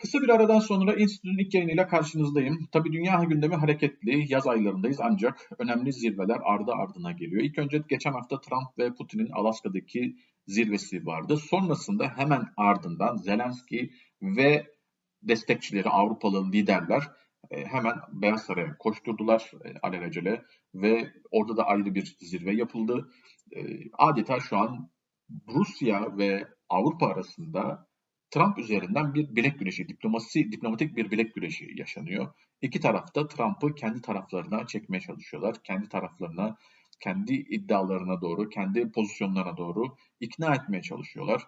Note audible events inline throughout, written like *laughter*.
Kısa bir aradan sonra Enstitü'nün ilk yayınıyla karşınızdayım. Tabii dünya gündemi hareketli, yaz aylarındayız ancak önemli zirveler ardı ardına geliyor. İlk önce geçen hafta Trump ve Putin'in Alaska'daki zirvesi vardı. Sonrasında hemen ardından Zelenski ve destekçileri, Avrupalı liderler e, hemen Beyaz Saray'a koşturdular e, alelacele ve orada da ayrı bir zirve yapıldı. E, adeta şu an Rusya ve Avrupa arasında Trump üzerinden bir bilek güreşi, diplomasi, diplomatik bir bilek güreşi yaşanıyor. İki tarafta Trump'ı kendi taraflarına çekmeye çalışıyorlar. Kendi taraflarına, kendi iddialarına doğru, kendi pozisyonlarına doğru ikna etmeye çalışıyorlar.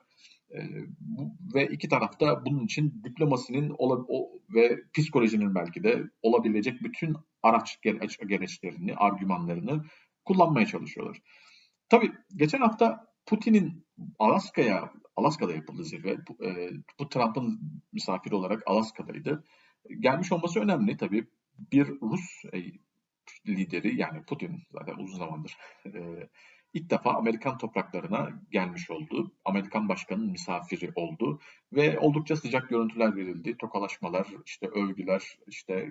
Ee, bu, ve iki tarafta bunun için diplomasinin ola, o, ve psikolojinin belki de olabilecek bütün araç gereçlerini, argümanlarını kullanmaya çalışıyorlar. Tabii geçen hafta Putin'in Alaska'ya Alaska'da yapıldı zirve. Bu, e, bu Trump'ın misafir olarak Alaska'daydı. Gelmiş olması önemli tabii. Bir Rus e, lideri yani Putin zaten uzun zamandır e, ilk defa Amerikan topraklarına gelmiş oldu. Amerikan başkanının misafiri oldu ve oldukça sıcak görüntüler verildi. Tokalaşmalar, işte övgüler, işte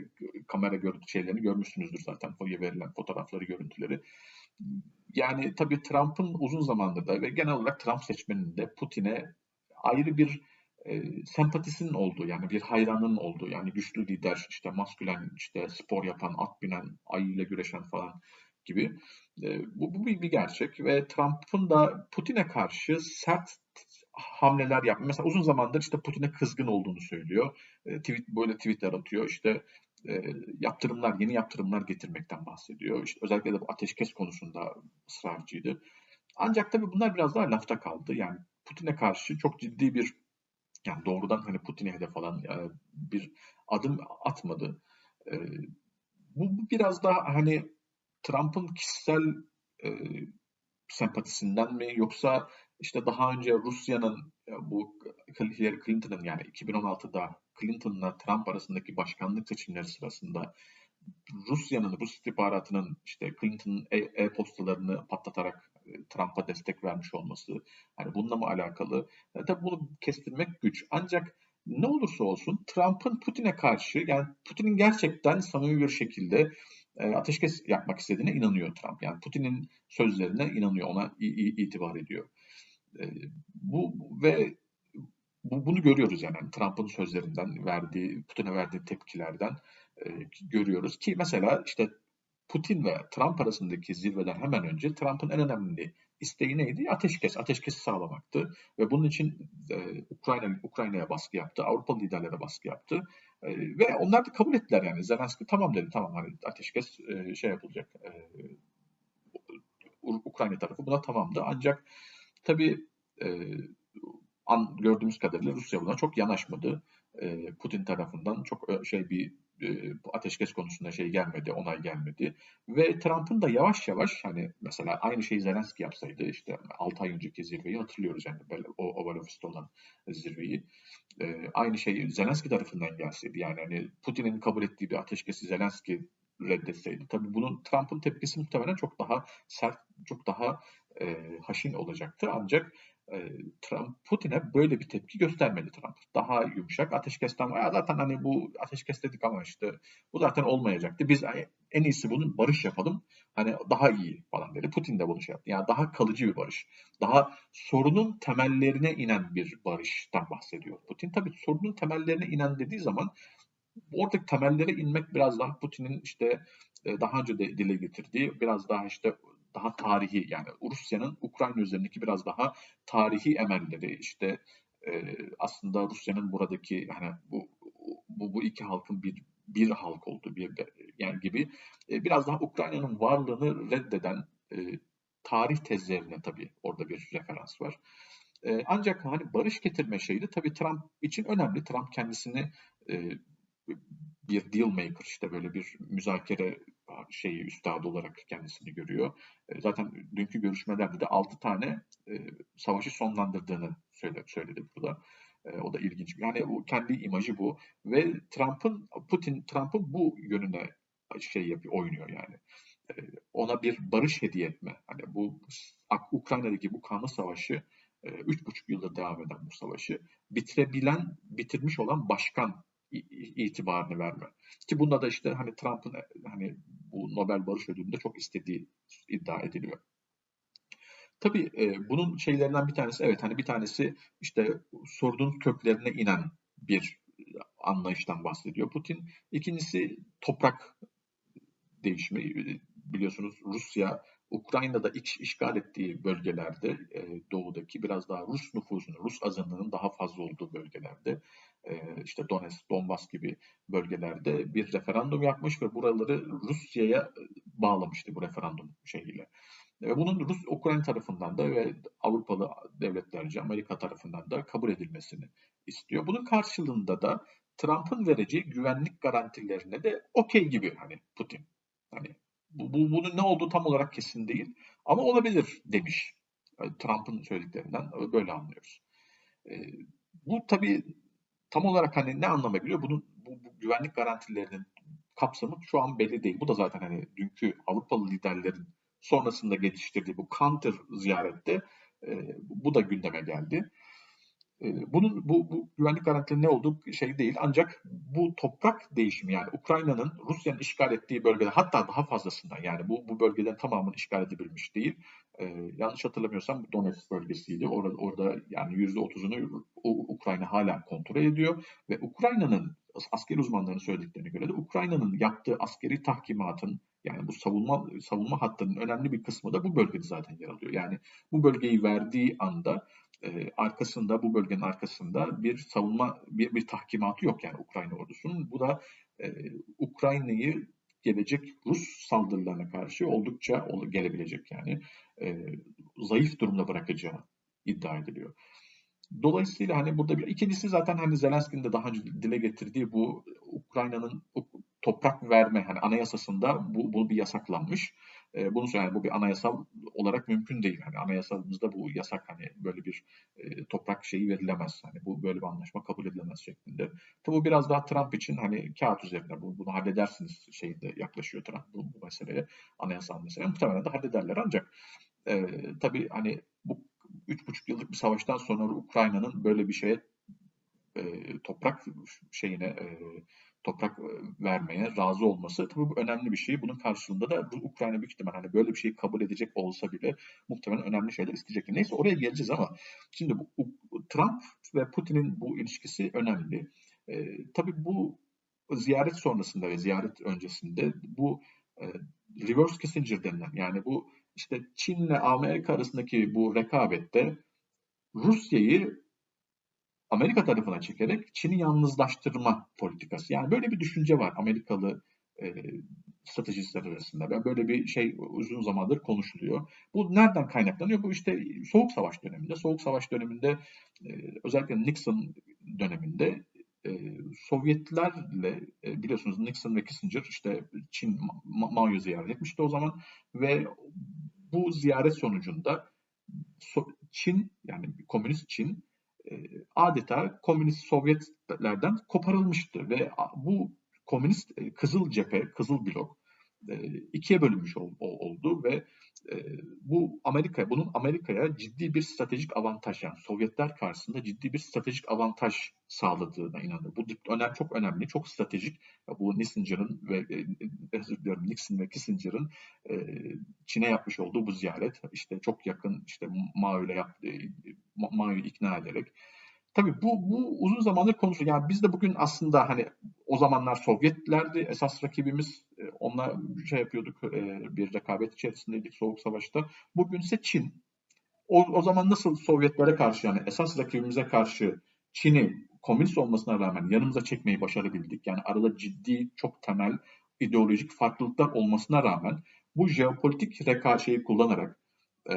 kamera görüntü şeylerini görmüşsünüzdür zaten. Verilen fotoğrafları, görüntüleri yani tabii Trump'ın uzun zamandır da ve genel olarak Trump seçmeninde Putin'e ayrı bir e, sempatisinin olduğu yani bir hayranın olduğu yani güçlü lider işte maskülen işte spor yapan at binen ayıyla güreşen falan gibi e, bu, bu bir, bir gerçek ve Trump'ın da Putin'e karşı sert hamleler yapma. Mesela uzun zamandır işte Putin'e kızgın olduğunu söylüyor. E, tweet böyle tweetler atıyor. İşte e, yaptırımlar, yeni yaptırımlar getirmekten bahsediyor. İşte özellikle de bu ateşkes konusunda ısrarcıydı. Ancak tabii bunlar biraz daha lafta kaldı. Yani Putin'e karşı çok ciddi bir yani doğrudan hani Putin'e hedef alan yani bir adım atmadı. E, bu, bu biraz daha hani Trump'ın kişisel e, sempatisinden mi yoksa işte daha önce Rusya'nın bu Hillary Clinton'ın yani 2016'da Clinton'la Trump arasındaki başkanlık seçimleri sırasında Rusya'nın, Rus istihbaratının işte Clinton'ın e-postalarını patlatarak e, Trump'a destek vermiş olması, hani bununla mı alakalı? Yani tabii bunu kestirmek güç. Ancak ne olursa olsun Trump'ın Putin'e karşı yani Putin'in gerçekten samimi bir şekilde e, ateşkes yapmak istediğine inanıyor Trump. Yani Putin'in sözlerine inanıyor, ona itibar ediyor. E, bu ve bu, bunu görüyoruz yani. Trump'ın sözlerinden verdiği, Putin'e verdiği tepkilerden e, görüyoruz ki mesela işte Putin ve Trump arasındaki zirveden hemen önce Trump'ın en önemli isteği neydi? Ateşkes, ateşkesi sağlamaktı ve bunun için e, Ukrayna Ukrayna'ya baskı yaptı, Avrupa liderlere baskı yaptı e, ve onlar da kabul ettiler yani. Zelenski tamam dedi, tamam hani ateşkes e, şey yapılacak, e, Ukrayna tarafı buna tamamdı. Ancak tabii e, an, gördüğümüz kadarıyla Rusya buna çok yanaşmadı. E, Putin tarafından çok e, şey bir e, ateşkes konusunda şey gelmedi, onay gelmedi. Ve Trump'ın da yavaş yavaş hani mesela aynı şeyi Zelenski yapsaydı işte 6 ay önceki zirveyi hatırlıyoruz yani o Oval Office'te olan zirveyi. E, aynı şey Zelenski tarafından gelseydi yani hani Putin'in kabul ettiği bir ateşkesi Zelenski reddetseydi. Tabii bunun Trump'ın tepkisi muhtemelen çok daha sert, çok daha e, haşin olacaktı. Ancak Trump Putin'e böyle bir tepki göstermedi Trump. Daha yumuşak ateşkesten ya zaten hani bu ateşkes dedik ama işte bu zaten olmayacaktı. Biz en iyisi bunun barış yapalım. Hani daha iyi falan dedi. Putin de bunu şey yaptı. Yani daha kalıcı bir barış. Daha sorunun temellerine inen bir barıştan bahsediyor Putin. Tabii sorunun temellerine inen dediği zaman oradaki temellere inmek biraz daha Putin'in işte daha önce de dile getirdiği biraz daha işte daha tarihi yani Rusya'nın Ukrayna üzerindeki biraz daha tarihi emelleri işte e, aslında Rusya'nın buradaki hani bu bu, bu iki halkın bir bir halk olduğu bir yani gibi e, biraz daha Ukrayna'nın varlığını reddeden e, tarih tezlerine tabii orada bir referans var. E, ancak hani barış getirme şeyi de tabii Trump için önemli. Trump kendisini e, bir deal maker işte böyle bir müzakere şeyi üstadı olarak kendisini görüyor. E, zaten dünkü görüşmelerde de 6 tane e, savaşı sonlandırdığını söyledi, burada. E, o da ilginç. Yani o kendi imajı bu ve Trump'ın Putin Trump'ın bu yönüne şey yapıyor, oynuyor yani. Ona bir barış hediye etme. Hani bu Ukrayna'daki bu kanlı savaşı e, üç buçuk yılda devam eden bu savaşı bitirebilen, bitirmiş olan başkan itibarını verme. Ki bunda da işte hani Trump'ın e, hani bu Nobel Barış Ödülü'nde çok istediği iddia ediliyor. Tabii e, bunun şeylerinden bir tanesi evet hani bir tanesi işte sorduğunuz köklerine inen bir anlayıştan bahsediyor Putin. İkincisi toprak değişimi. Biliyorsunuz Rusya Ukrayna'da iç işgal ettiği bölgelerde e, doğudaki biraz daha Rus nüfusunun, Rus azınlığının daha fazla olduğu bölgelerde e, işte Donetsk, Donbas gibi bölgelerde bir referandum yapmış ve buraları Rusya'ya bağlamıştı bu referandum şeyiyle. Ve bunun Rus Ukrayna tarafından da ve Avrupalı devletlerce Amerika tarafından da kabul edilmesini istiyor. Bunun karşılığında da Trump'ın vereceği güvenlik garantilerine de okey gibi hani Putin. Hani bu, bu, bunun ne olduğu tam olarak kesin değil ama olabilir demiş. Trump'ın söylediklerinden böyle anlıyoruz. E, bu tabii tam olarak hani ne anlama geliyor? Bunun bu, bu güvenlik garantilerinin kapsamı şu an belli değil. Bu da zaten hani dünkü Avrupalı liderlerin sonrasında geliştirdiği bu counter ziyarette e, bu da gündeme geldi. E, bunun bu, bu güvenlik garantileri ne olduğu şey değil. Ancak bu toprak değişimi yani Ukrayna'nın Rusya'nın işgal ettiği bölgede hatta daha fazlasından yani bu, bu bölgeden tamamını işgal edebilmiş değil. Ee, yanlış hatırlamıyorsam Donetsk bölgesiydi. Orada, orada yani %30'unu Ukrayna hala kontrol ediyor ve Ukrayna'nın askeri uzmanların söylediklerine göre de Ukrayna'nın yaptığı askeri tahkimatın yani bu savunma savunma hattının önemli bir kısmı da bu bölgede zaten yer alıyor. Yani bu bölgeyi verdiği anda e, arkasında bu bölgenin arkasında bir savunma bir, bir tahkimatı yok yani Ukrayna ordusunun. Bu da e, Ukrayna'yı gelecek Rus saldırılarına karşı oldukça gelebilecek yani e, zayıf durumda bırakacağı iddia ediliyor. Dolayısıyla hani burada bir ikincisi zaten hani Zelenski'nin de daha önce dile getirdiği bu Ukrayna'nın toprak verme hani anayasasında bu, bu bir yasaklanmış. E, bunu yani bu bir anayasal olarak mümkün değil. Hani anayasamızda bu yasak hani böyle bir e, toprak şeyi verilemez. Hani bu böyle bir anlaşma kabul edilemez şeklinde. Tabi bu biraz daha Trump için hani kağıt üzerinde bu, bunu halledersiniz şeyinde yaklaşıyor Trump bu, bu meseleye. Anayasal mesele. Muhtemelen de hallederler ancak e, tabii hani bu üç buçuk yıllık bir savaştan sonra Ukrayna'nın böyle bir şeye e, toprak şeyine e, toprak e, vermeye razı olması tabii bu önemli bir şey. Bunun karşılığında da bu Ukrayna büyük ihtimal hani böyle bir şeyi kabul edecek olsa bile muhtemelen önemli şeyler isteyecek. Neyse oraya geleceğiz ama şimdi bu Trump ve Putin'in bu ilişkisi önemli. E, tabii bu ziyaret sonrasında ve ziyaret öncesinde bu e, reverse Kissinger denilen yani bu işte Çin'le Amerika arasındaki bu rekabette Rusya'yı Amerika tarafına çekerek Çin'i yalnızlaştırma politikası. Yani böyle bir düşünce var Amerikalı e, stratejistler arasında. Böyle bir şey uzun zamandır konuşuluyor. Bu nereden kaynaklanıyor? Bu işte Soğuk Savaş döneminde. Soğuk Savaş döneminde e, özellikle Nixon döneminde e, Sovyetlerle e, biliyorsunuz Nixon ve Kissinger işte Çin Ma Mao'yu ziyaret etmişti o zaman ve bu ziyaret sonucunda Çin yani komünist Çin e, adeta komünist Sovyetlerden koparılmıştı ve bu komünist e, Kızıl Cephe, Kızıl Blok ikiye bölünmüş oldu ve bu Amerika, bunun Amerika'ya ciddi bir stratejik avantaj yani Sovyetler karşısında ciddi bir stratejik avantaj sağladığına inanıyor. Bu önemli, çok önemli, çok stratejik. Bu Kissinger'ın ve özür diliyorum Nixon ve Kissinger'ın Çin'e yapmış olduğu bu ziyaret işte çok yakın işte Mao yaptığı Mao'yu ikna ederek. Tabii bu, bu uzun zamandır konuşuluyor. Yani biz de bugün aslında hani o zamanlar Sovyetlerdi esas rakibimiz. E, onunla şey yapıyorduk e, bir rekabet içerisindeydik Soğuk Savaş'ta. Bugün ise Çin. O, o zaman nasıl Sovyetlere karşı yani esas rakibimize karşı Çin'i komünist olmasına rağmen yanımıza çekmeyi başarabildik. Yani arada ciddi çok temel ideolojik farklılıklar olmasına rağmen bu jeopolitik rekaşeyi kullanarak e,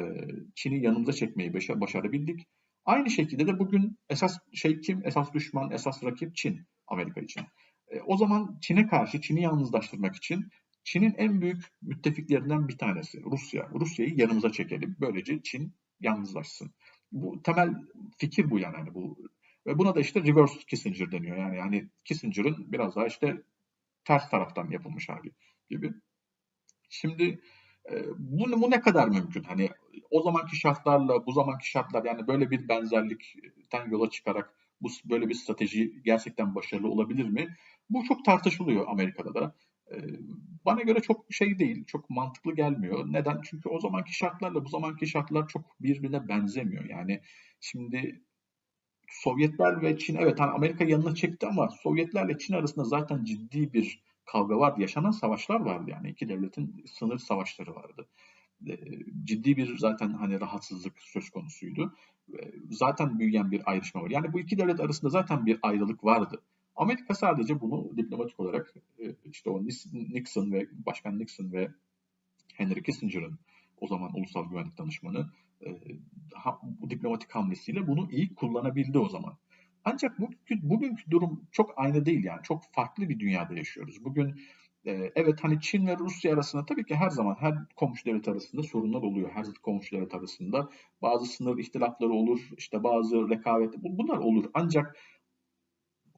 Çin'i yanımıza çekmeyi başarabildik. Aynı şekilde de bugün esas şey kim? Esas düşman, esas rakip Çin Amerika için. E, o zaman Çin'e karşı, Çin'i yalnızlaştırmak için Çin'in en büyük müttefiklerinden bir tanesi Rusya. Rusya'yı yanımıza çekelim. Böylece Çin yalnızlaşsın. Bu temel fikir bu yani. yani bu ve buna da işte reverse Kissinger deniyor. Yani yani Kissinger'ın biraz daha işte ters taraftan yapılmış hali gibi. Şimdi e, bu, bu ne kadar mümkün? Hani o zamanki şartlarla bu zamanki şartlar yani böyle bir benzerlikten yola çıkarak bu böyle bir strateji gerçekten başarılı olabilir mi? Bu çok tartışılıyor Amerika'da da. Bana göre çok şey değil, çok mantıklı gelmiyor. Neden? Çünkü o zamanki şartlarla bu zamanki şartlar çok birbirine benzemiyor. Yani şimdi Sovyetler ve Çin evet hani Amerika yanına çekti ama Sovyetlerle Çin arasında zaten ciddi bir kavga vardı. Yaşanan savaşlar vardı yani iki devletin sınır savaşları vardı. Ee, ciddi bir zaten hani rahatsızlık söz konusuydu. Zaten büyüyen bir ayrışma var. Yani bu iki devlet arasında zaten bir ayrılık vardı. Amerika sadece bunu diplomatik olarak e, işte o Nixon ve Başkan Nixon ve Henry Kissinger'ın o zaman ulusal güvenlik danışmanı e, bu diplomatik hamlesiyle bunu iyi kullanabildi o zaman. Ancak bugünkü, bugünkü durum çok aynı değil yani. Çok farklı bir dünyada yaşıyoruz. Bugün e, evet hani Çin ve Rusya arasında tabii ki her zaman her komşu devlet arasında sorunlar oluyor. Her komşu devlet arasında bazı sınır ihtilafları olur, işte bazı rekabet bunlar olur. Ancak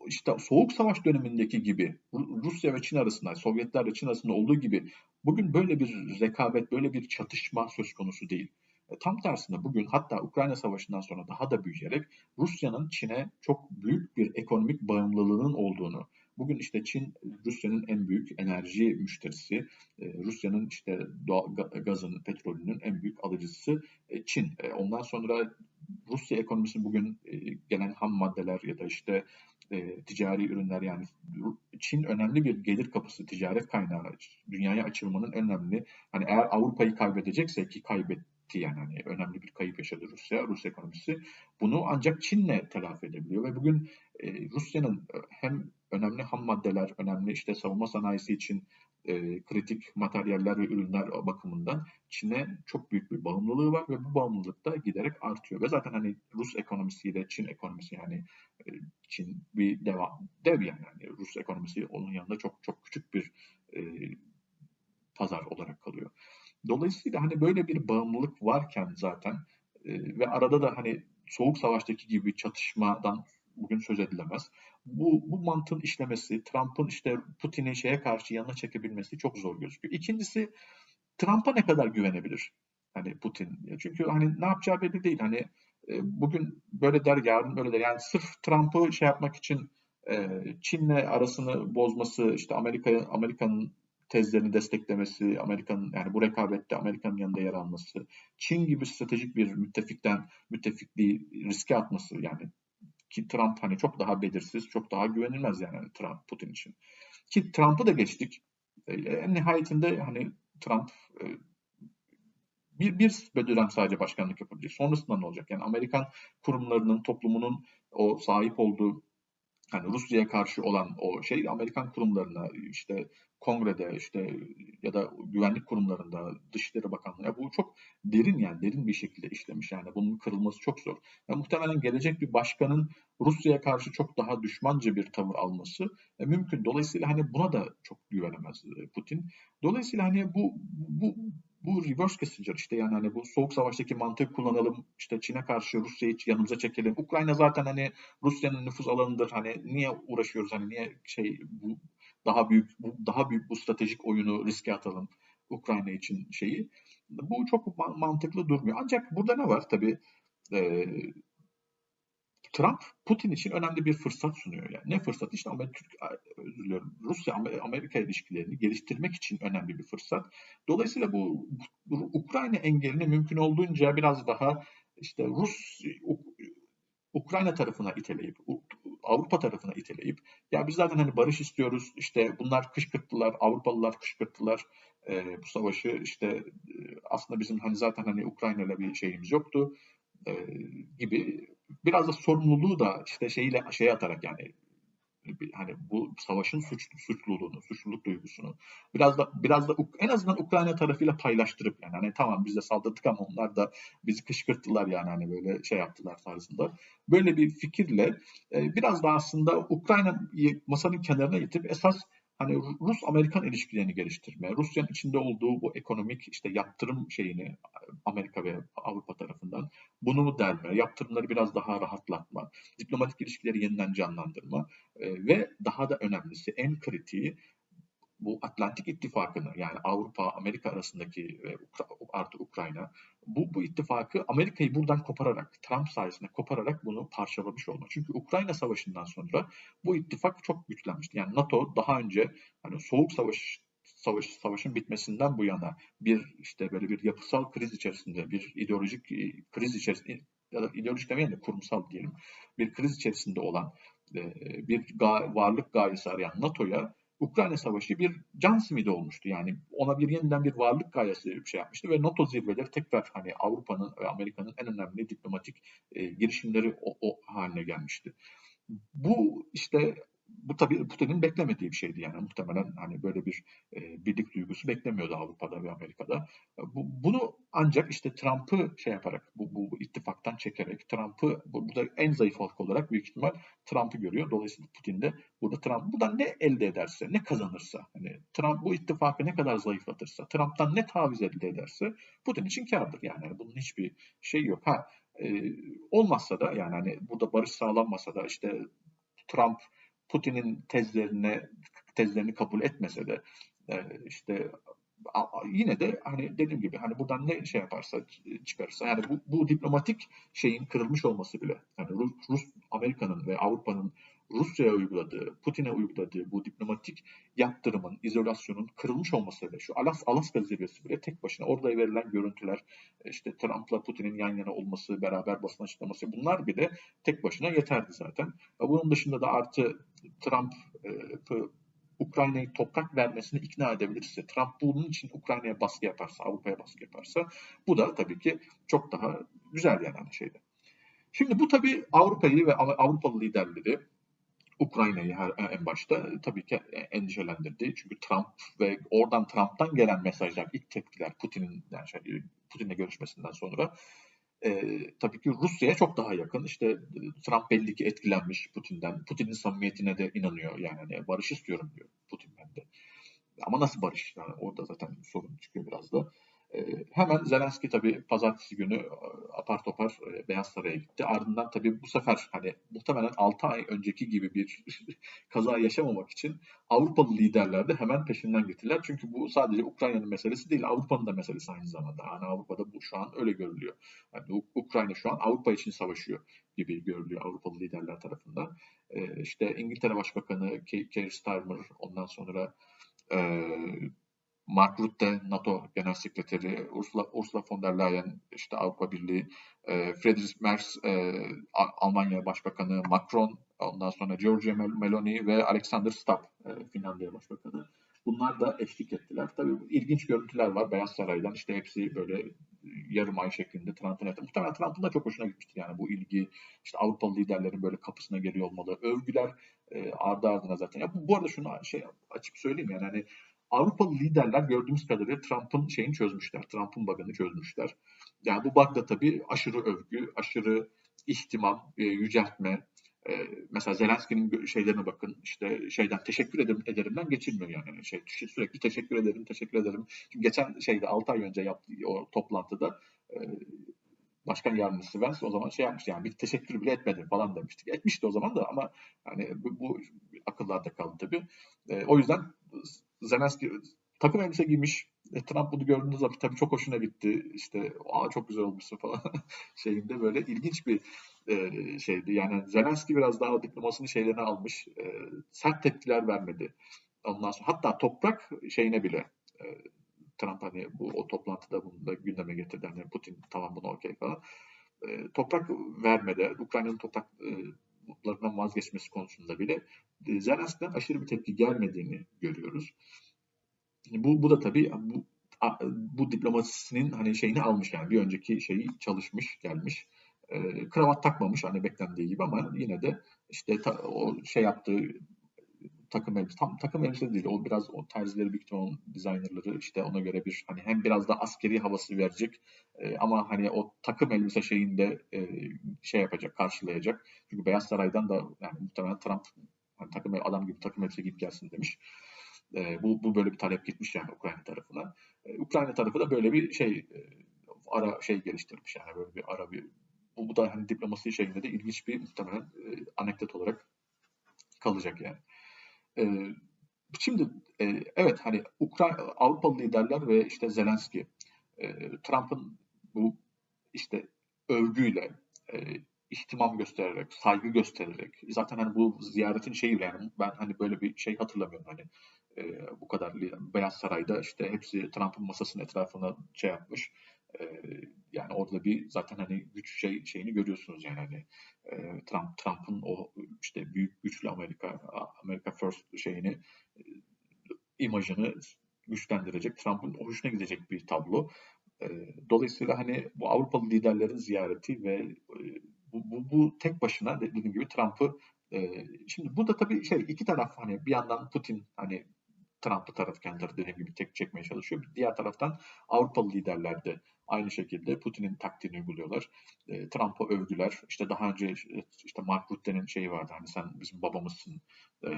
işte Soğuk Savaş dönemindeki gibi Rusya ve Çin arasında, Sovyetler ve Çin arasında olduğu gibi bugün böyle bir rekabet, böyle bir çatışma söz konusu değil. E, tam tersine bugün hatta Ukrayna Savaşı'ndan sonra daha da büyüyerek Rusya'nın Çin'e çok büyük bir ekonomik bağımlılığının olduğunu, bugün işte Çin Rusya'nın en büyük enerji müşterisi, e, Rusya'nın işte doğal gazın, petrolünün en büyük alıcısı e, Çin. Ondan sonra Rusya ekonomisi bugün gelen ham maddeler ya da işte ticari ürünler yani Çin önemli bir gelir kapısı, ticaret kaynağı, dünyaya açılmanın önemli. Hani eğer Avrupa'yı kaybedecekse ki kaybet etti yani hani önemli bir kayıp yaşadı Rusya, Rus ekonomisi. Bunu ancak Çin'le telafi edebiliyor ve bugün e, Rusya'nın e, hem önemli ham maddeler, önemli işte savunma sanayisi için e, kritik materyaller ve ürünler bakımından Çin'e çok büyük bir bağımlılığı var ve bu bağımlılık da giderek artıyor. Ve zaten hani Rus ekonomisiyle Çin ekonomisi yani e, Çin bir devam, dev yani, yani Rus ekonomisi onun yanında çok çok küçük bir e, pazar olarak kalıyor. Dolayısıyla hani böyle bir bağımlılık varken zaten e, ve arada da hani soğuk savaştaki gibi çatışmadan bugün söz edilemez. Bu, bu mantığın işlemesi, Trump'ın işte Putin'i şeye karşı yanına çekebilmesi çok zor gözüküyor. İkincisi Trump'a ne kadar güvenebilir? Hani Putin. Çünkü hani ne yapacağı belli değil. Hani e, bugün böyle der, yarın böyle der. Yani sırf Trump'ı şey yapmak için e, Çin'le arasını bozması, işte Amerika Amerika'nın tezlerini desteklemesi, Amerika'nın yani bu rekabette Amerika'nın yanında yer alması, Çin gibi stratejik bir müttefikten müttefikliği riske atması yani ki Trump hani çok daha belirsiz, çok daha güvenilmez yani hani Trump Putin için. Ki Trump'ı da geçtik. E, en nihayetinde hani Trump e, bir, bir dönem sadece başkanlık yapabilir. Sonrasında ne olacak? Yani Amerikan kurumlarının, toplumunun o sahip olduğu hani Rusya'ya karşı olan o şey Amerikan kurumlarına işte kongrede işte ya da güvenlik kurumlarında Dışişleri Bakanlığı bu çok derin yani derin bir şekilde işlemiş yani bunun kırılması çok zor. Ve muhtemelen gelecek bir başkanın Rusya'ya karşı çok daha düşmanca bir tavır alması e, mümkün. Dolayısıyla hani buna da çok güvenemez e, Putin. Dolayısıyla hani bu bu bu reverse Kissinger işte yani hani bu soğuk savaştaki mantığı kullanalım işte Çin'e karşı Rusya'yı yanımıza çekelim. Ukrayna zaten hani Rusya'nın nüfus alanıdır hani niye uğraşıyoruz hani niye şey bu daha büyük bu daha büyük bu stratejik oyunu riske atalım Ukrayna için şeyi. Bu çok mantıklı durmuyor. Ancak burada ne var tabii Trump Putin için önemli bir fırsat sunuyor. Yani ne fırsat? İşte Amerika, özür diliyorum, Rusya Amerika ilişkilerini geliştirmek için önemli bir fırsat. Dolayısıyla bu, bu Ukrayna engelini mümkün olduğunca biraz daha işte Rus Ukrayna tarafına iteleyip Avrupa tarafına iteleyip ya biz zaten hani barış istiyoruz işte bunlar kışkırttılar Avrupalılar kışkırttılar e, bu savaşı işte e, aslında bizim hani zaten hani Ukrayna ile bir şeyimiz yoktu e, gibi biraz da sorumluluğu da işte şeyle şey atarak yani hani bu savaşın suç, suçluluğunu, suçluluk duygusunu biraz da biraz da en azından Ukrayna tarafıyla paylaştırıp yani hani tamam biz de saldırdık ama onlar da bizi kışkırttılar yani hani böyle şey yaptılar tarzında. Böyle bir fikirle e, biraz da aslında Ukrayna masanın kenarına getirip esas hani Rus-Amerikan ilişkilerini geliştirme, Rusya'nın içinde olduğu bu ekonomik işte yaptırım şeyini Amerika ve Avrupa tarafından bunu mu delme, yaptırımları biraz daha rahatlatma, diplomatik ilişkileri yeniden canlandırma e, ve daha da önemlisi en kritiği bu Atlantik İttifakı'nı yani Avrupa, Amerika arasındaki ve artı Ukrayna bu, bu ittifakı Amerika'yı buradan kopararak, Trump sayesinde kopararak bunu parçalamış olma. Çünkü Ukrayna Savaşı'ndan sonra bu ittifak çok güçlenmişti. Yani NATO daha önce hani soğuk savaş savaş savaşın bitmesinden bu yana bir işte böyle bir yapısal kriz içerisinde, bir ideolojik e, kriz içerisinde ya da ideolojik demeyelim de kurumsal diyelim bir kriz içerisinde olan e, bir varlık gayesi arayan NATO'ya Ukrayna Savaşı bir can simidi olmuştu. Yani ona bir yeniden bir varlık gayesi bir şey yapmıştı ve NATO zirveleri tekrar hani Avrupa'nın ve Amerika'nın en önemli diplomatik e, girişimleri o, o haline gelmişti. Bu işte bu tabii Putin'in beklemediği bir şeydi yani muhtemelen hani böyle bir e, birlik duygusu beklemiyordu Avrupa'da ve Amerika'da. Bu, bunu ancak işte Trump'ı şey yaparak bu, bu, bu ittifaktan çekerek Trump'ı bu, burada en zayıf halk olarak büyük ihtimal Trump'ı görüyor. Dolayısıyla Putin de burada Trump buradan ne elde ederse, ne kazanırsa, hani Trump bu ittifakı ne kadar zayıflatırsa, Trump'tan ne taviz elde ederse Putin için kardır yani. yani bunun hiçbir şey yok. Ha e, olmazsa da yani hani burada barış sağlanmasa da işte Trump Putin'in tezlerine tezlerini kabul etmese de e, işte yine de hani dediğim gibi hani buradan ne şey yaparsa çıkarırsa yani bu, bu diplomatik şeyin kırılmış olması bile yani Rus, Amerika'nın ve Avrupa'nın Rusya'ya uyguladığı, Putin'e uyguladığı bu diplomatik yaptırımın, izolasyonun kırılmış olması bile şu Alas, Alaska zirvesi bile tek başına orada verilen görüntüler, işte Trump'la Putin'in yan yana olması, beraber basın açıklaması bunlar bile tek başına yeterdi zaten. Bunun dışında da artı Trump e, Ukrayna'yı toprak vermesini ikna edebilirse, Trump bunun için Ukrayna'ya baskı yaparsa, Avrupa'ya baskı yaparsa bu da tabii ki çok daha güzel yani şeyde. Şimdi bu tabii Avrupa'yı ve Avrupalı liderleri Ukrayna'yı en başta tabii ki endişelendirdi. Çünkü Trump ve oradan Trump'tan gelen mesajlar, ilk tepkiler Putin'in yani şey, Putin'le görüşmesinden sonra e, tabii ki Rusya'ya çok daha yakın. İşte Trump belli ki etkilenmiş Putin'den. Putin'in samimiyetine de inanıyor. Yani hani barış istiyorum diyor Putin bende. Ama nasıl barış? Yani orada zaten sorun çıkıyor biraz da. Ee, hemen Zelenski tabii pazartesi günü e, apar topar e, Beyaz Saray'a gitti. Ardından tabii bu sefer hani muhtemelen 6 ay önceki gibi bir *laughs* kaza yaşamamak için Avrupalı liderler de hemen peşinden gittiler. Çünkü bu sadece Ukrayna'nın meselesi değil, Avrupa'nın da meselesi aynı zamanda. Yani Avrupa'da bu şu an öyle görülüyor. Yani Ukrayna şu an Avrupa için savaşıyor gibi görülüyor Avrupalı liderler tarafından. Ee, işte İngiltere Başbakanı Keir Starmer, ondan sonra e, Mark Rutte, NATO Genel Sekreteri, Ursula, Ursula von der Leyen, işte Avrupa Birliği, e, Friedrich Merz, e, Almanya Başbakanı, Macron, ondan sonra Giorgia Meloni ve Alexander Stubb, e, Finlandiya Başbakanı. Bunlar da eşlik ettiler. Tabii ilginç görüntüler var Beyaz Saray'dan. İşte hepsi böyle yarım ay şeklinde Trump'ın etti. Muhtemelen Trump'ın da çok hoşuna gitmiştir yani bu ilgi. işte Avrupalı liderlerin böyle kapısına geliyor olmalı. Övgüler e, ardı ardına zaten. Ya bu, bu arada şunu şey açık söyleyeyim yani hani Avrupalı liderler gördüğümüz kadarıyla Trump'ın şeyini çözmüşler. Trump'ın bug'ını çözmüşler. Yani bu bug da tabii aşırı övgü, aşırı ihtimam, e, yüceltme. E, mesela Zelenski'nin şeylerine bakın işte şeyden teşekkür ederim ederimden geçilmiyor yani. yani şey sürekli teşekkür ederim, teşekkür ederim. Çünkü geçen şeyde 6 ay önce yaptığı o toplantıda e, Başkan Yardımcısı Vance o zaman şey yapmıştı yani bir teşekkür bile etmedim falan demiştik. Etmişti o zaman da ama hani bu, bu akıllarda kaldı tabii. E, o yüzden Zelenski takım elbise giymiş. E, Trump bunu gördüğünde zaman tabii çok hoşuna gitti. İşte aa çok güzel olmuşsun *laughs* falan şeyinde böyle ilginç bir e, şeydi. Yani Zelenski biraz daha diplomasının şeylerini almış. E, sert tepkiler vermedi. Ondan sonra hatta toprak şeyine bile e, Trump hani bu o toplantıda bunu da gündeme getirdi. Hani Putin tamam bunu okey falan. E, toprak vermedi. Ukrayna'nın toprak e, umutlarından vazgeçmesi konusunda bile e, Zelenski'den aşırı bir tepki gelmediğini görüyoruz. Bu, bu da tabii bu, bu diplomasisinin hani şeyini almış yani bir önceki şeyi çalışmış gelmiş. E, kravat takmamış hani beklendiği gibi ama yine de işte ta, o şey yaptığı takım elbise tam takım elbise değil o biraz o terzileri büyük ihtimal designerları işte ona göre bir hani hem biraz da askeri havası verecek e, ama hani o takım elbise şeyinde e, şey yapacak karşılayacak çünkü Beyaz Saray'dan da yani muhtemelen Trump hani takım adam gibi takım elbise giyip gelsin demiş. E, bu, bu böyle bir talep gitmiş yani Ukrayna tarafına. E, Ukrayna tarafı da böyle bir şey e, ara şey geliştirmiş yani böyle bir ara bir bu, bu da hani diplomasi şeyinde de ilginç bir muhtemelen e, anekdot olarak kalacak yani. E, şimdi e, evet hani Ukrayna Avrupalı liderler ve işte Zelenski e, Trump'ın bu işte övgüyle, e, ihtimam göstererek, saygı göstererek zaten hani bu ziyaretin şeyi yani ben hani böyle bir şey hatırlamıyorum hani e, bu kadar Beyaz Saray'da işte hepsi Trump'ın masasının etrafına şey yapmış. Yani orada bir zaten hani güç şey şeyini görüyorsunuz yani hani e, Trump Trump'ın o işte büyük güçlü Amerika Amerika First şeyini e, imajını güçlendirecek, Trump'ın hoşuna gidecek bir tablo. E, dolayısıyla hani bu Avrupalı liderlerin ziyareti ve e, bu, bu, bu tek başına dediğim gibi Trump'ı e, şimdi burada tabii şey iki taraf hani bir yandan Putin hani Trump'lı taraf kendileri dediğim gibi tek çekmeye çalışıyor. Diğer taraftan Avrupalı liderler de aynı şekilde Putin'in taktiğini uyguluyorlar. E, Trump'a övgüler. İşte daha önce işte Mark Rutte'nin şeyi vardı hani sen bizim babamızsın e,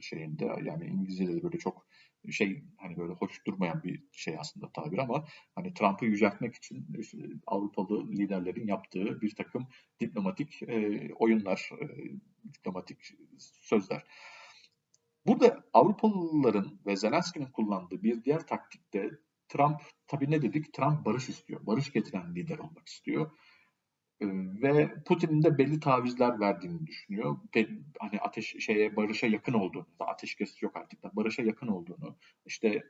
şeyinde yani İngilizce'de de böyle çok şey hani böyle hoş durmayan bir şey aslında tabir ama hani Trump'ı yüceltmek için işte Avrupalı liderlerin yaptığı bir takım diplomatik e, oyunlar, e, diplomatik sözler. Burada Avrupalıların ve Zelenski'nin kullandığı bir diğer taktikte Trump tabii ne dedik? Trump barış istiyor. Barış getiren lider olmak istiyor. Ee, ve Putin'in de belli tavizler verdiğini düşünüyor. Hani ateş şeye barışa yakın olduğunu, ateşkes yok artık da barışa yakın olduğunu, işte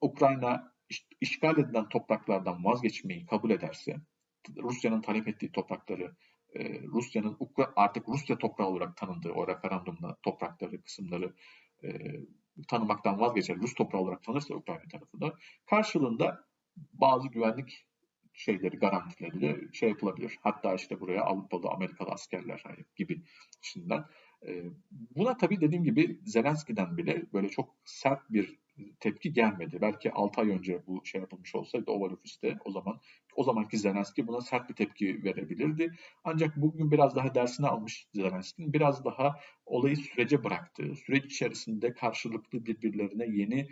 Ukrayna işgal edilen topraklardan vazgeçmeyi kabul ederse, Rusya'nın talep ettiği toprakları e, Rusya'nın artık Rusya toprağı olarak tanındığı o referandumla toprakları, kısımları e, tanımaktan vazgeçer, Rus toprağı olarak tanırsa Ukrayna tarafı da karşılığında bazı güvenlik şeyleri, garantileri de şey yapılabilir. Hatta işte buraya Avrupalı, Amerikalı askerler hani gibi. E, buna tabii dediğim gibi Zelenski'den bile böyle çok sert bir tepki gelmedi. Belki 6 ay önce bu şey yapılmış olsaydı Oval Ofis'te o zaman o zamanki Zelenski buna sert bir tepki verebilirdi. Ancak bugün biraz daha dersini almış Zelenski'nin biraz daha olayı sürece bıraktığı, süreç içerisinde karşılıklı birbirlerine yeni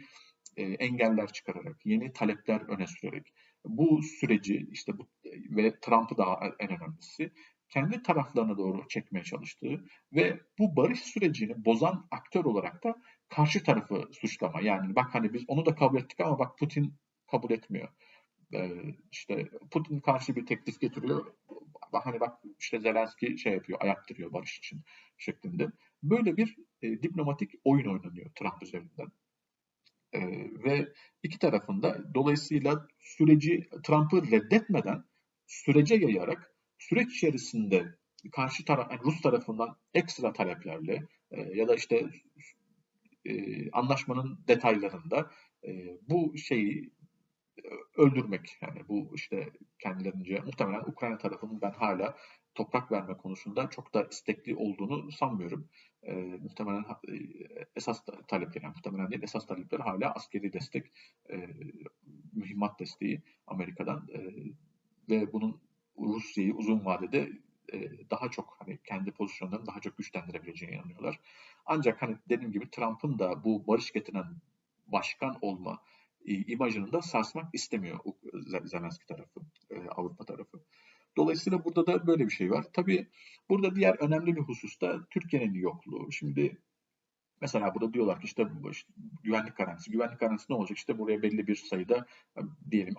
e, engeller çıkararak, yeni talepler öne sürerek bu süreci işte bu ve Trump'ı daha en önemlisi kendi taraflarına doğru çekmeye çalıştığı ve bu barış sürecini bozan aktör olarak da karşı tarafı suçlama. Yani bak hani biz onu da kabul ettik ama bak Putin kabul etmiyor. Ee, işte Putin karşı bir teklif getiriyor. Hani bak işte Zelenski şey yapıyor, ayaktırıyor barış için şeklinde. Böyle bir e, diplomatik oyun oynanıyor Trump üzerinden. E, ve iki tarafında dolayısıyla süreci Trump'ı reddetmeden sürece yayarak süreç içerisinde karşı taraf yani Rus tarafından ekstra taleplerle e, ya da işte e, anlaşmanın detaylarında e, bu şeyi e, öldürmek yani bu işte kendilerince muhtemelen Ukrayna tarafının ben hala toprak verme konusunda çok da istekli olduğunu sanmıyorum. E, muhtemelen esas talepleri, yani muhtemelen değil esas talepleri hala askeri destek, e, mühimmat desteği Amerika'dan e, ve bunun Rusya'yı uzun vadede e, daha çok hani kendi pozisyonlarını daha çok güçlendirebileceğine inanıyorlar. Ancak hani dediğim gibi Trump'ın da bu barış getiren başkan olma e, imajını da sarsmak istemiyor Zelenski tarafı, e, Avrupa tarafı. Dolayısıyla burada da böyle bir şey var. Tabii burada diğer önemli bir husus da Türkiye'nin yokluğu. Şimdi mesela burada diyorlar ki işte, işte güvenlik garantisi. Güvenlik garantisi ne olacak? İşte buraya belli bir sayıda diyelim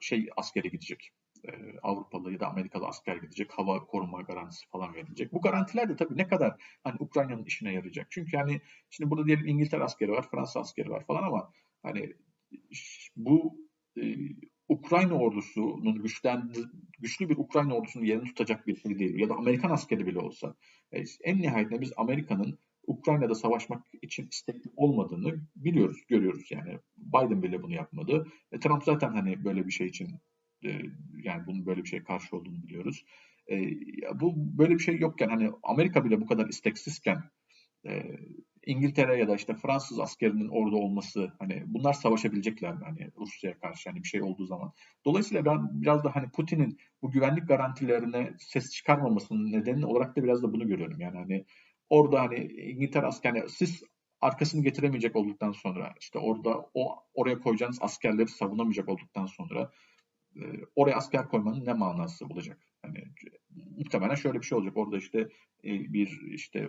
şey askeri gidecek. E, Avrupalı ya da Amerikalı asker gidecek, hava koruma garantisi falan verilecek. Bu garantiler de tabii ne kadar hani Ukrayna'nın işine yarayacak. Çünkü hani şimdi burada diyelim İngiltere askeri var, Fransa askeri var falan ama hani bu e, Ukrayna ordusunun güçlendi, güçlü bir Ukrayna ordusunun yerini tutacak bir şey değil. Ya da Amerikan askeri bile olsa. E, en nihayetinde biz Amerika'nın Ukrayna'da savaşmak için istekli olmadığını biliyoruz, görüyoruz. Yani Biden bile bunu yapmadı. E, Trump zaten hani böyle bir şey için e, yani bunun böyle bir şeye karşı olduğunu biliyoruz. E, bu böyle bir şey yokken hani Amerika bile bu kadar isteksizken e, İngiltere ya da işte Fransız askerinin orada olması hani bunlar savaşabilecekler hani Rusya'ya karşı hani bir şey olduğu zaman. Dolayısıyla ben biraz da hani Putin'in bu güvenlik garantilerine ses çıkarmamasının nedeni olarak da biraz da bunu görüyorum. Yani hani orada hani İngiltere asker yani siz arkasını getiremeyecek olduktan sonra işte orada o oraya koyacağınız askerleri savunamayacak olduktan sonra oraya asker koymanın ne manası olacak? Hani muhtemelen şöyle bir şey olacak. Orada işte e, bir işte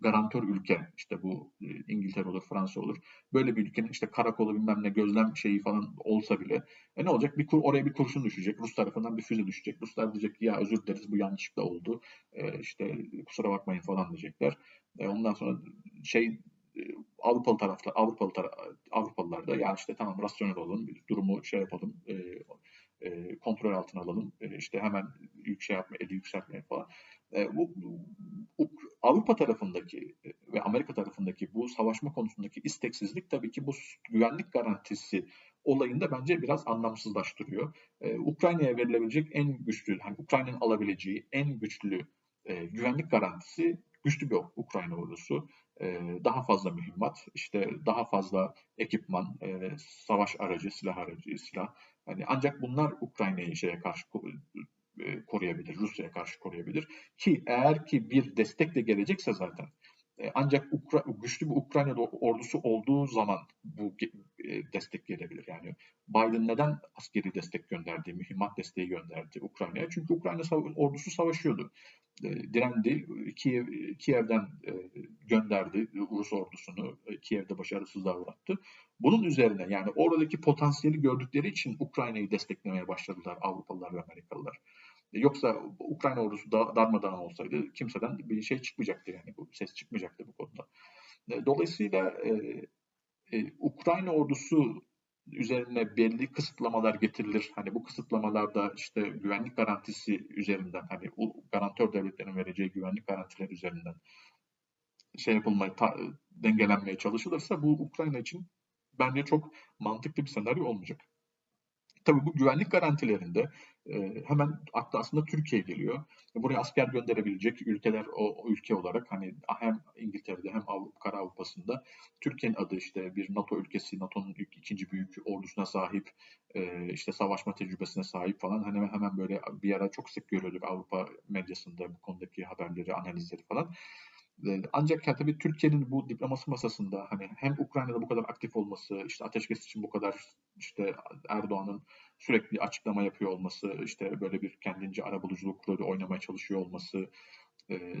garantör ülke işte bu e, İngiltere olur, Fransa olur. Böyle bir ülkenin işte karakolu bilmem ne gözlem şeyi falan olsa bile e ne olacak? Bir kur, oraya bir kurşun düşecek. Rus tarafından bir füze düşecek. Ruslar diyecek ki ya özür dileriz bu yanlışlıkla oldu. E, işte kusura bakmayın falan diyecekler. E, ondan sonra şey e, Avrupalı taraflar, Avrupalı tara Avrupalılar da yani işte tamam rasyonel olun, durumu şey yapalım, e, e, kontrol altına alalım, e, işte hemen yük şey yapma, eli yükseltmeyin falan. E, bu, bu Avrupa tarafındaki e, ve Amerika tarafındaki bu savaşma konusundaki isteksizlik tabii ki bu güvenlik garantisi olayında bence biraz anlamsızlaştırıyor. Ee, Ukrayna'ya verilebilecek en güçlü, hani Ukrayna'nın alabileceği en güçlü e, güvenlik garantisi güçlü bir Ukrayna ordusu. E, daha fazla mühimmat, işte daha fazla ekipman, e, savaş aracı, silah aracı, silah. Hani ancak bunlar Ukrayna'yı şeye karşı e, koruyabilir, Rusya'ya karşı koruyabilir. Ki eğer ki bir destek de gelecekse zaten ancak Ukra güçlü bir Ukrayna ordusu olduğu zaman bu destek gelebilir. Yani Biden neden askeri destek gönderdi, mühimmat desteği gönderdi Ukrayna'ya? Çünkü Ukrayna ordusu savaşıyordu. Direndi, Kiev, Kiev'den gönderdi Rus ordusunu, Kiev'de başarısızlığa uğrattı. Bunun üzerine yani oradaki potansiyeli gördükleri için Ukrayna'yı desteklemeye başladılar Avrupalılar ve Amerikalılar. Yoksa Ukrayna ordusu da, darmadan olsaydı kimseden bir şey çıkmayacaktı yani bu ses çıkmayacaktı bu konuda. E, dolayısıyla e, e, Ukrayna ordusu üzerine belli kısıtlamalar getirilir. Hani bu kısıtlamalarda işte güvenlik garantisi üzerinden hani garantör devletlerin vereceği güvenlik garantileri üzerinden şey yapılmaya ta, dengelenmeye çalışılırsa bu Ukrayna için bence çok mantıklı bir senaryo olmayacak. Tabii bu güvenlik garantilerinde e, hemen akla aslında Türkiye geliyor. Buraya asker gönderebilecek ülkeler o, o ülke olarak hani hem İngiltere'de hem Avrupa, Kara Avrupa'sında Türkiye'nin adı işte bir NATO ülkesi, NATO'nun ikinci büyük ordusuna sahip, e, işte savaşma tecrübesine sahip falan. Hani hemen böyle bir ara çok sık görüyorduk Avrupa medyasında bu konudaki haberleri, analizleri falan. Ancak yani tabii Türkiye'nin bu diplomasi masasında hani hem Ukrayna'da bu kadar aktif olması, işte ateşkes için bu kadar işte Erdoğan'ın sürekli açıklama yapıyor olması, işte böyle bir kendince arabuluculuk rolü oynamaya çalışıyor olması,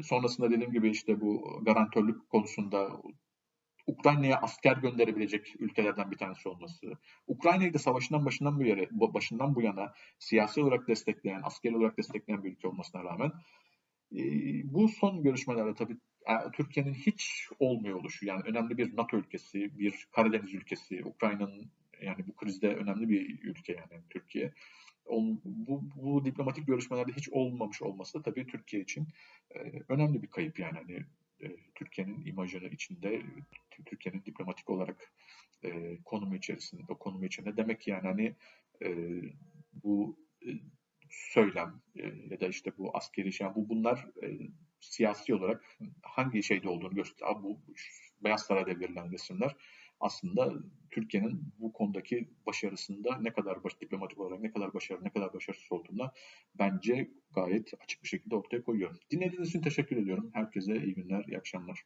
sonrasında dediğim gibi işte bu garantörlük konusunda Ukrayna'ya asker gönderebilecek ülkelerden bir tanesi olması, Ukrayna'yı da savaşından başından bu yere başından bu yana siyasi olarak destekleyen, askeri olarak destekleyen bir ülke olmasına rağmen bu son görüşmelerde tabii Türkiye'nin hiç olmuyor oluşu. Yani önemli bir NATO ülkesi, bir Karadeniz ülkesi, Ukrayna'nın yani bu krizde önemli bir ülke yani Türkiye. Bu, bu diplomatik görüşmelerde hiç olmamış olması da tabii Türkiye için önemli bir kayıp yani. Hani Türkiye'nin imajını içinde Türkiye'nin diplomatik olarak konumu içerisinde konumu içinde demek yani hani bu söylem ya da işte bu askeri şey bu bunlar siyasi olarak hangi şeyde olduğunu gösteriyor. Bu Beyaz Saray'da verilen resimler aslında Türkiye'nin bu konudaki başarısında ne kadar baş, diplomatik olarak ne kadar başarılı, ne kadar başarısız olduğunu bence gayet açık bir şekilde ortaya koyuyor. Dinlediğiniz için teşekkür ediyorum. Herkese iyi günler, iyi akşamlar.